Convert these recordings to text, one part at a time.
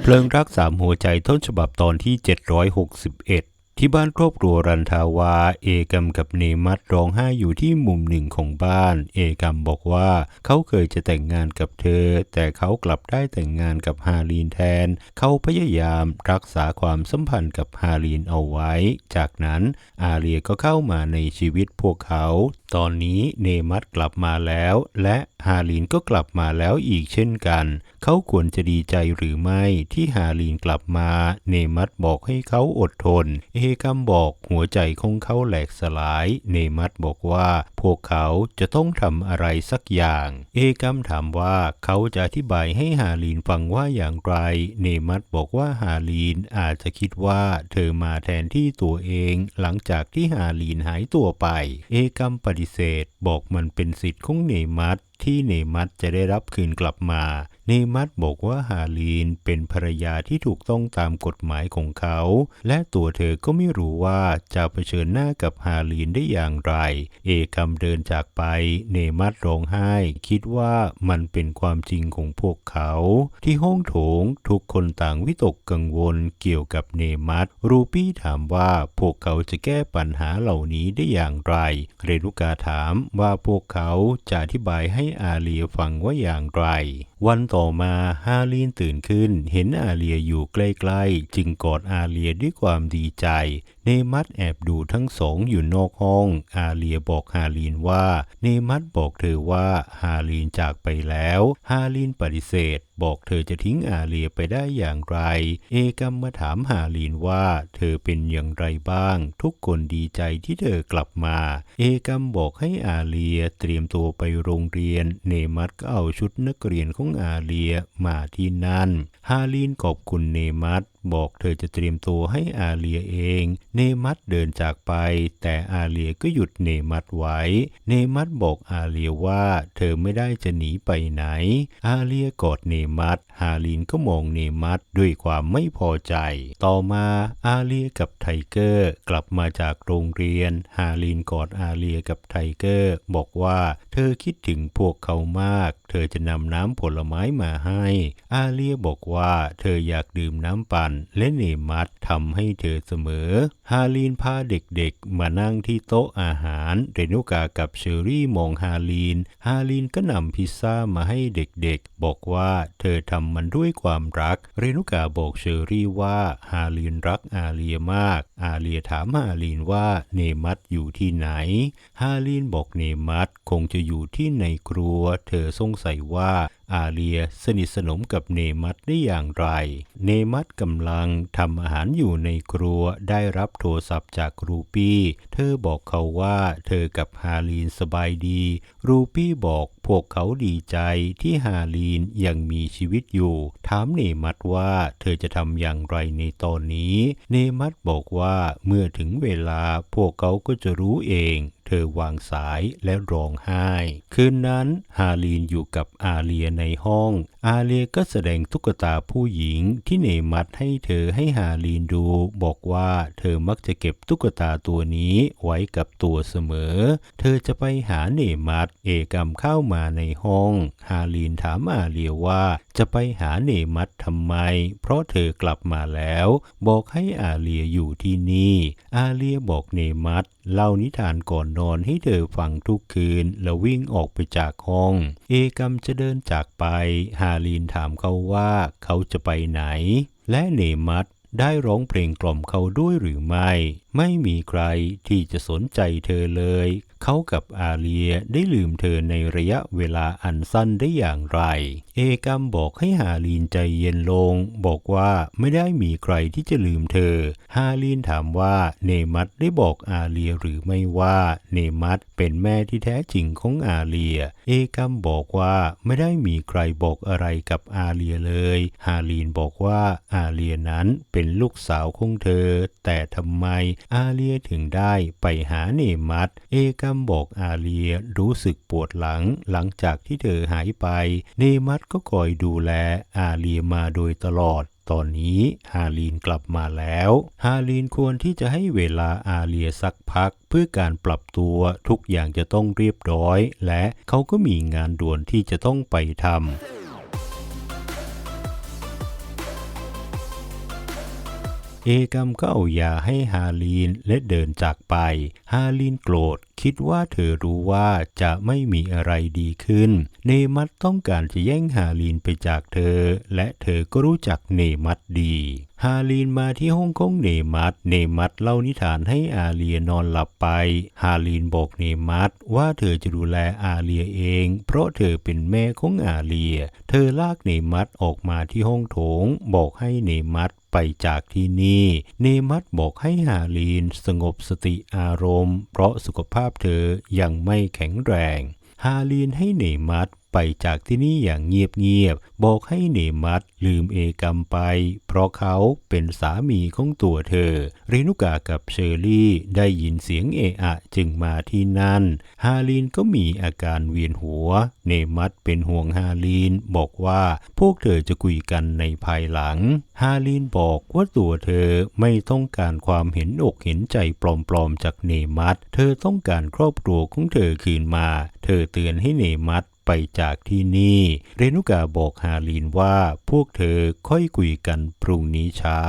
เพลิงรักสามหัวใจต้นฉบับตอนที่ 761 ที่บ้านครอบครัวรันทาวา เอกัมกับเนมัดร้องไห้อยู่ที่มุมหนึ่งของบ้าน เอกัมบอกว่าเขาเคยจะแต่งงานกับเธอ แต่เขากลับได้แต่งงานกับฮาลีนแทน เขาพยายามรักษาความสัมพันธ์กับฮาลีนเอาไว้ จากนั้นอาเลียก็เข้ามาในชีวิตพวกเขา ตอนนี้เนมัดกลับมาแล้ว และฮาลีนก็กลับมาแล้วอีกเช่นกัน เขาควรจะดีใจหรือไม่ที่ฮาลีนกลับมา เนมัดบอกให้เขาอดทน เอกัมบอกหัวใจของเขาแหลกสลาย เนมัดบอกว่า พวกเขาจะต้องทำอะไรสักอย่าง เอกัมถามว่าเขาจะอธิบายให้ฮาลีนฟังว่าอย่างไร เนมัดบอกว่าฮาลีนอาจจะคิดว่าเธอมาแทนที่ตัวเอง หลังจากที่ฮาลีนหายตัวไป เอกัมปฏิเสธ บอกมันเป็นสิทธิ์ของเนมัต ที่เนมัดจะได้รับคืนกลับมา เนมัดบอกว่าฮาลีนเป็นภรรยาที่ถูกต้องตามกฎหมายของเขา และตัวเธอก็ไม่รู้ว่าจะเผชิญหน้ากับฮาลีนได้อย่างไร เอกัมเดินจากไป เนมัดร้องไห้ คิดว่ามันเป็นความจริงของพวกเขา ที่ห้องโถงทุกคนต่างวิตกกังวลเกี่ยวกับเนมัดรูปี้ถามว่าพวกเขาจะแก้ปัญหาเหล่านี้ได้อย่างไร เรนุกาถามว่าพวกเขาจะอธิบายให้อาเลียฟังว่าอย่างไร วันต่อมาฮาลีนตื่นขึ้น เห็นอาเลียอยู่ใกล้ๆ จึงกอดอาเลียด้วยความดีใจ เนมัดแอบดูทั้งสองอยู่นอกห้อง อาเลียบอกฮาลีนว่า เนมัดบอกเธอว่าฮาลีนจากไปแล้ว ฮาลีนปฏิเสธ บอกเธอจะทิ้งอาเลียไปได้อย่างไร เอกัมมาถามฮาลีนว่า เธอเป็นอย่างไรบ้าง ทุกคนดีใจที่เธอกลับมา เอกัมบอกให้อาเลียเตรียมตัวไปโรงเรียน เนมัดก็เอาชุดนักเรียนของอาเลียมาที่นั่น ฮาลีนขอบคุณเนมัส บอกเธอจะเตรียมตัวให้อาเลียเอง เนมัดเดินจากไป แต่อาเลียก็หยุดเนมัดไว้ เนมัดบอกอาเลียว่าเธอไม่ได้จะหนีไปไหน อาเลียกอดเนมัดฮาลีนก็มองเนมัดด้วยความไม่พอใจ ต่อมาอาเลียกับไทเกอร์กลับมาจากโรงเรียน ฮาลีนกอดอาเลียกับไทเกอร์บอกว่าเธอคิดถึงพวกเขามาก เธอจะนำน้ำผลไม้มาให้ อาเลียบอกว่าเธออยากดื่มน้ำปั่นและเนมัดทำให้เธอเสมอ ฮาลีนพาเด็กๆ มานั่งที่โต๊ะอาหาร เรนุกากับเชอรี่มองฮาลีน ฮาลีนก็นำพิซซ่ามาให้เด็กๆ บอกว่าเธอทำมันด้วยความรัก เรนุกาบอกเชอรี่ว่าฮาลีนรักอาเลียมาก อาเลียถามฮาลีนว่าเนมัดอยู่ที่ไหน ฮาลีนบอกเนมัดคงจะอยู่ที่ในครัว เธอสงสัยว่า อาเลียสนิทสนมกับเนมัดได้อย่างไร เนมัดกำลังทำอาหารอยู่ในครัวได้รับโทรศัพท์จากรูปี้ เธอบอกเขาว่าเธอกับฮาลีนสบายดี รูปี้บอกพวกเขาดีใจที่ฮาลีนยังมีชีวิตอยู่ ถามเนมัดว่าเธอจะทำอย่างไรในตอนนี้ เนมัดบอกว่าเมื่อถึงเวลาพวกเขาก็จะรู้เอง อวางสายและร้องไห้ คืนนั้นฮาลีนอยู่กับอาเลียในห้อง อาเลียก็แสดงตุ๊กตาผู้หญิงที่เนมัดให้เธอให้ฮาลีนดู บอกว่าเธอมักจะเก็บตุ๊กตาตัวนี้ไว้กับตัวเสมอ เธอจะไปหาเนมัดเอกัมเข้ามาในห้อง ฮาลีนถามอาเลียว่าจะไปหาเนมัดทำไม เพราะเธอกลับมาแล้ว บอกให้อาเลียอยู่ที่นี่ อาเลียบอกเนมัดเล่านิทานก่อนนอนให้เธอฟังทุกคืน แล้ววิ่งออกไปจากห้อง เอกัมจะเดินจากไป ฮาลีนถามเขาว่าเขาจะไปไหน และเนมัดได้ร้องเพลงกล่อมเขาด้วยหรือไม่ ไม่มีใครที่จะสนใจเธอเลย เขากับอาเลียได้ลืมเธอในระยะเวลาอันสั้นได้อย่างไรเอกัมบอกให้ฮาลีนใจเย็นลง บอกว่าไม่ได้มีใครที่จะลืมเธอ ฮาลีนถามว่าเนมัดได้บอกอาเลียหรือไม่ว่าเนมัดเป็นแม่ที่แท้จริงของอาเลีย เอกัมบอกว่าไม่ได้มีใครบอกอะไรกับอาเลียเลย ฮาลีนบอกว่าอาเลียนั้นเป็นลูกสาวของเธอ แต่ทำไมอาเลียถึงได้ไปหาเนมัดเอกัมบอกอาเลียรู้สึกปวดหลังหลังจากที่เธอหายไป เนมัดก็คอยดูแลอาเลียมาโดยตลอด ตอนนี้ฮาลีนกลับมาแล้ว ฮาลีนควรที่จะให้เวลาอาเลียสักพัก เพื่อการปรับตัวทุกอย่างจะต้องเรียบร้อย และเขาก็มีงานด่วนที่จะต้องไปทำ เอกัมก็เอายาให้ฮาลีนและเดินจากไป ฮาลีนโกรธ คิดว่าเธอรู้ว่าจะไม่มีอะไรดีขึ้น เนมัตต้องการจะแย่งฮาลีนไปจากเธอ และเธอก็รู้จักเนมัตดี ฮาลีนมาที่ห้องของเนมัตเนมัตเล่านิทานให้อาเลียนอนหลับไป ฮาลีนบอกเนมัตว่าเธอจะดูแลอาเลียเอง เพราะเธอเป็นแม่ของอาเลีย เธอลากเนมัตออกมาที่ห้องโถง บอกให้เนมัตไปจากที่นี่ เนมัตบอกให้ฮาลีนสงบสติอารมณ์ เพราะสุขภาพเธอยังไม่แข็งแรงฮาลีนให้เนมัต ไปจากที่นี่อย่างเงียบๆ บอกให้เนมัตลืมเอกรรมไป เพราะเขาเป็นสามีของตัวเธอ เรนุกากับเชอรี่ได้ยินเสียงเอะอะจึงมาที่นั่น ฮาลีนก็มีอาการเวียนหัว เนมัตเป็นห่วงฮาลีนบอกว่าพวกเธอจะคุยกันในภายหลัง ฮาลีนบอกว่าตัวเธอไม่ต้องการความเห็นอกเห็นใจปลอมๆจากเนมัตเธอต้องการครอบครัวของเธอคืนมา เธอเตือนให้เนมัต ไปจากที่นี่ เรนุกาบอกฮาลีนว่าพวกเธอค่อยคุยกันพรุ่งนี้เช้า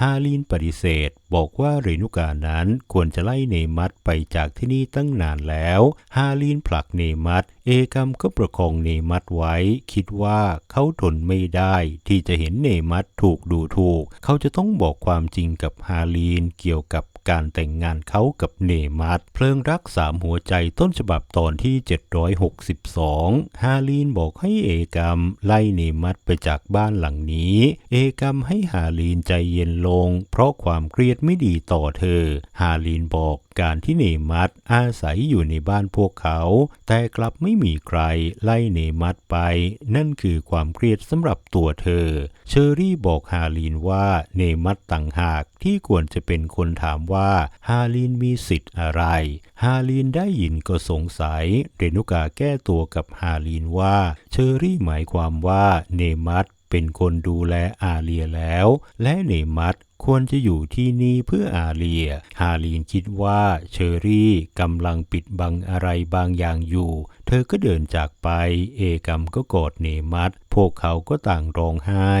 ฮาลีนปฏิเสธ บอกว่าเรนุกานั้นควรจะไล่เนมัตไปจากที่นี่ตั้งนานแล้ว ฮาลีนผลักเนมัตเอกัมก็ประคองเนมัตไว้ คิดว่าเขาทนไม่ได้ที่จะเห็นเนมัตถูกดูถูก เขาจะต้องบอกความจริงกับฮาลีนเกี่ยวกับ การแต่งงานเขากับเนมัตเพลิงรักสามหัวใจต้นฉบับตอนที่ 762 ฮาลีนบอกให้เอกัมไล่เนมัตไปจากบ้านหลังนี้ เอกัมให้ฮาลีนใจเย็นลง เพราะความเครียดไม่ดีต่อเธอ ฮาลีนบอกการที่เนมัตอาศัยอยู่ในบ้านพวกเขา แต่กลับไม่มีใครไล่เนมัตไป นั่นคือความเครียดสำหรับตัวเธอ เชอรี่บอกฮาลีนว่าเนมัตต่างหากที่ควรจะเป็นคนถามว่าฮาลีนมีสิทธิ์อะไร ฮาลีนได้ยินก็สงสัย เรนุกาแก้ตัวกับฮาลีนว่า เชอรี่หมายความว่าเนมัตเป็นคนดูแลอาเลียแล้ว และเนมัต ควรจะอยู่ที่นี่เพื่ออาเลีย ฮาลีนคิดว่าเชอรี่กำลังปิดบังอะไรบางอย่างอยู่ เธอก็เดินจากไป เอกัมก็กอดเนมัตพวกเขาก็ต่างร้องไห้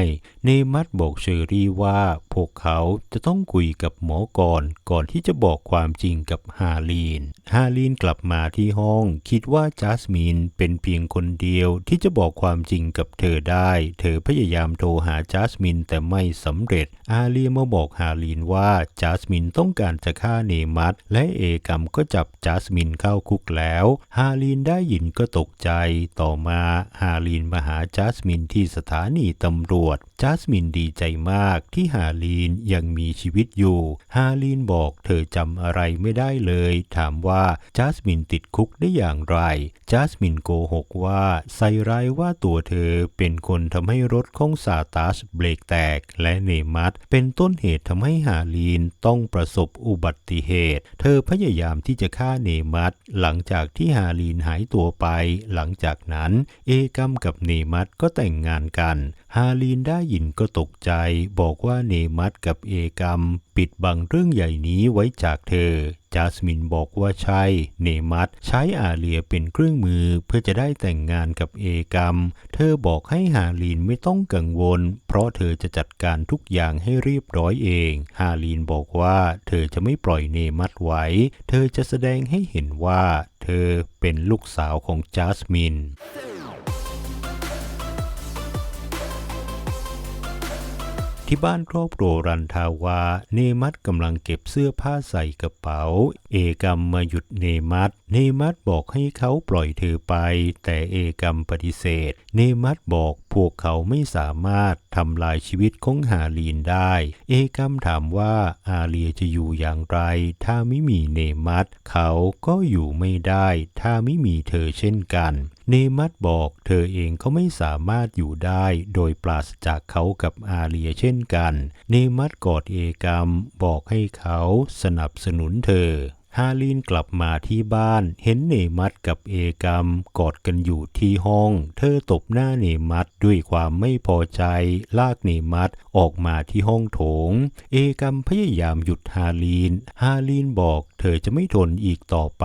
เนมัตบอกเชอรี่ว่าพวกเขาจะต้องคุยกับหมอก่อน ก่อนที่จะบอกความจริงกับฮาลีน ฮาลีนกลับมาที่ห้อง คิดว่าจัสมินเป็นเพียงคนเดียวที่จะบอกความจริงกับเธอได้ เธอพยายามโทรหาจัสมินแต่ไม่สำเร็จ อาเลียมาบอกฮาลีนว่าจัสมินต้องการจะฆ่าเนมัตและเอกัมก็จับจัสมินเข้าคุกแล้ว ฮาลีนได้ยินก็ตกใจ ต่อมาฮาลีนมาหาจัสมินที่สถานีตำรวจจัสมินดีใจมากที่ฮาลีนยังมีชีวิตอยู่ ฮาลีนบอกเธอจำอะไรไม่ได้เลย ถามว่าจัสมินติดคุกได้อย่างไรจัสมินโกหกว่า ใส่ร้ายว่าตัวเธอเป็นคนทำให้รถของซาตาสเบรกแตก และเนมัตเป็นต้นเหตุทำให้ฮาลีนต้องประสบอุบัติเหตุ เธอพยายามที่จะฆ่าเนมัตหลังจากที่ฮาลีนหายตัวไป หลังจากนั้น เอกัมกับเนมัตก็แต่งงานกัน ฮาลีนได้ยินก็ตกใจบอกว่าเนมัตกับเอกัมปิดบังเรื่องใหญ่นี้ไว้จากเธอ จาสมินบอกว่าใช่ เนมัตใช้อาเลียเป็นเครื่องมือเพื่อจะได้แต่งงานกับเอกรรม เธอบอกให้ฮาลีนไม่ต้องกังวล เพราะเธอจะจัดการทุกอย่างให้เรียบร้อยเอง ฮาลีนบอกว่าเธอจะไม่ปล่อยเนมัตไว้ เธอจะแสดงให้เห็นว่า เธอเป็นลูกสาวของจาสมิน ที่บ้านครอบครัวรันทาวา เนมัตกำลังเก็บเสื้อผ้าใส่กระเป๋า เอกรรมมาหยุดเนมัต เนมัตบอกให้เขาปล่อยเธอไป แต่เอกรรมปฏิเสธ เนมัตบอกพวกเขาไม่สามารถทำลายชีวิตของฮาลีนได้ เอกรรมถามว่าอาเลียจะอยู่อย่างไร ถ้าไม่มีเนมัตเขาก็อยู่ไม่ได้ ถ้าไม่มีเธอเช่นกัน เนมัตบอกเธอเองก็ไม่สามารถอยู่ได้ โดยปราศจากเขากับอาเลียเช่นกัน เนมัตกอดเอกรรมบอกให้เขาสนับสนุนเธอ ฮาลีนกลับมาที่บ้าน เห็นเนมัดกับเอกัมกอดกันอยู่ที่ห้อง เธอตบหน้าเนมัดด้วยความไม่พอใจ ลากเนมัดออกมาที่ห้องโถง เอกัมพยายามหยุดฮาลีน ฮาลีนบอก เธอจะไม่ทนอีกต่อไป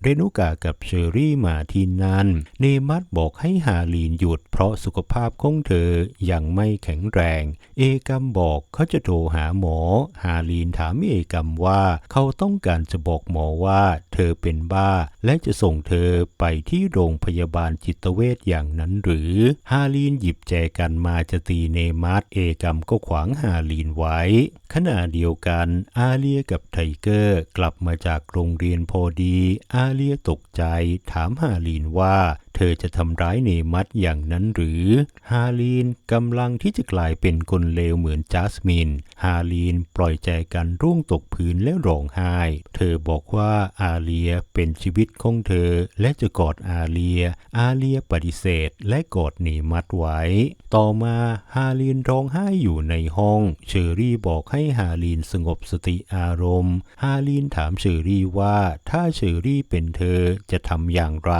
เรนุกากับเชอรี่มาที่นั่น เนมัดบอกให้ฮาลีนหยุด เพราะสุขภาพของเธอยังไม่แข็งแรง เอกัมบอกเขาจะโทรหาหมอ ฮาลีนถามเอกัมว่าเขาต้องการจะบอกหมอว่าเธอเป็นบ้า และจะส่งเธอไปที่โรงพยาบาลจิตเวชอย่างนั้นหรือ ฮาลีนหยิบแจกันมาจะตีเนมาร์ตเอกัมก็ขวางฮาลีนไว้ ขณะเดียวกัน อาเลียกับไทเกอร์กลับมาจากโรงเรียนพอดี อาเลียตกใจถามฮาลีนว่า ธอจะทำร้ายเนมัดอย่างนั้นหรือ ฮาลีนกำลังที่จะกลายเป็นคนเลวเหมือนจัสมิน ฮาลีนปล่อยใจกันร่วงตกพื้นและร้องไห้ เธอบอกว่าอาเลียเป็นชีวิตของเธอและจะกอดอาเลีย อาเลียปฏิเสธและกอดเนมัดไว้ ต่อมาฮาลีนร้องไห้อยู่ในห้อง เชอรี่บอกให้ฮาลีนสงบสติอารมณ์ ฮาลีนถามเชอรี่ว่าถ้าเชอรี่เป็นเธอจะทำอย่างไร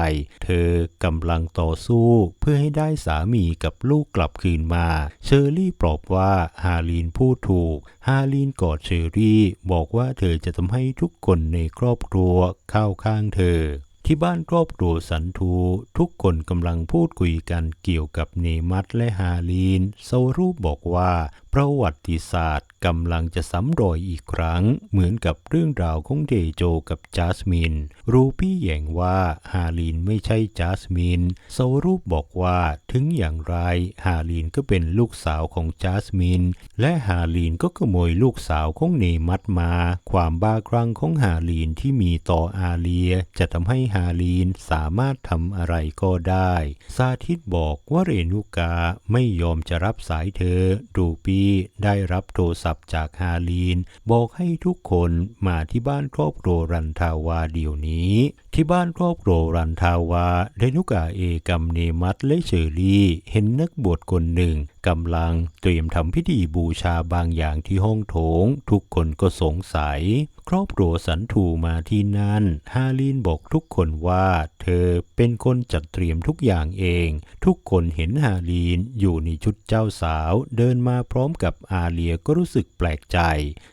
เธอกัำลังต่อสู้เพื่อให้ได้สามีกับลูกกลับคืนมา เชอรี่ปลอบว่าฮาลีนพูดถูก ฮาลีนกอดเชอรี่บอกว่าเธอจะทำให้ทุกคนในครอบครัวเข้าข้างเธอที่บ้านครอบครัวสันทูทุกคนกำลังพูดคุยกันเกี่ยวกับเนมัดและฮาลีนโซรูปบอกว่าประวัติศาสตร์กำลังจะซ้ำรอยอีกครั้ง เหมือนกับเรื่องราวของเดโจกับจัสมิน รูปี้แย้งว่าฮาลีนไม่ใช่จัสมินโซรูปบอกว่าถึงอย่างไรฮาลีนก็เป็นลูกสาวของจัสมิน และฮาลีนก็ขโมยลูกสาวของเนมัดมา ความบ้าคลั่งของฮาลีนที่มีต่ออาเลีย จะทำให้ฮาลีนสามารถทำอะไรก็ได้ ซาทิตบอกว่าเรนุกาไม่ยอมจะรับสายเธอรูปี้ได้รับโทรศัพท์จากฮาลีน บอกให้ทุกคนมาที่บ้านครอบครัวรันทาวาเดี๋ยวนี้ที่บ้านครอบครัวรันทาวาเรนุกาเอกัมเนมัตและเชอรี่เห็นนักบวชคนหนึ่งกำลังเตรียมทำพิธีบูชาบางอย่างที่ห้องโถง ทุกคนก็สงสัย ครอบครัวสันถูมาที่นั่น ฮาลีนบอกทุกคนว่า เธอเป็นคนจัดเตรียมทุกอย่างเอง ทุกคนเห็นฮาลีนอยู่ในชุดเจ้าสาว เดินมาพร้อมกับอาเลียก็รู้สึกแปลกใจ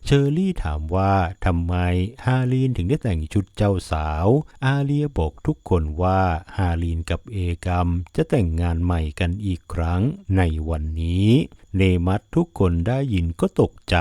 เชอรี่ถามว่าทำไมฮาลีนถึงได้แต่งชุดเจ้าสาวอาเลียบอกทุกคนว่าฮาลีนกับเอกัมจะแต่งงานใหม่กันอีกครั้งในวันนี้ เนมัตทุกคนได้ยินก็ตกใจ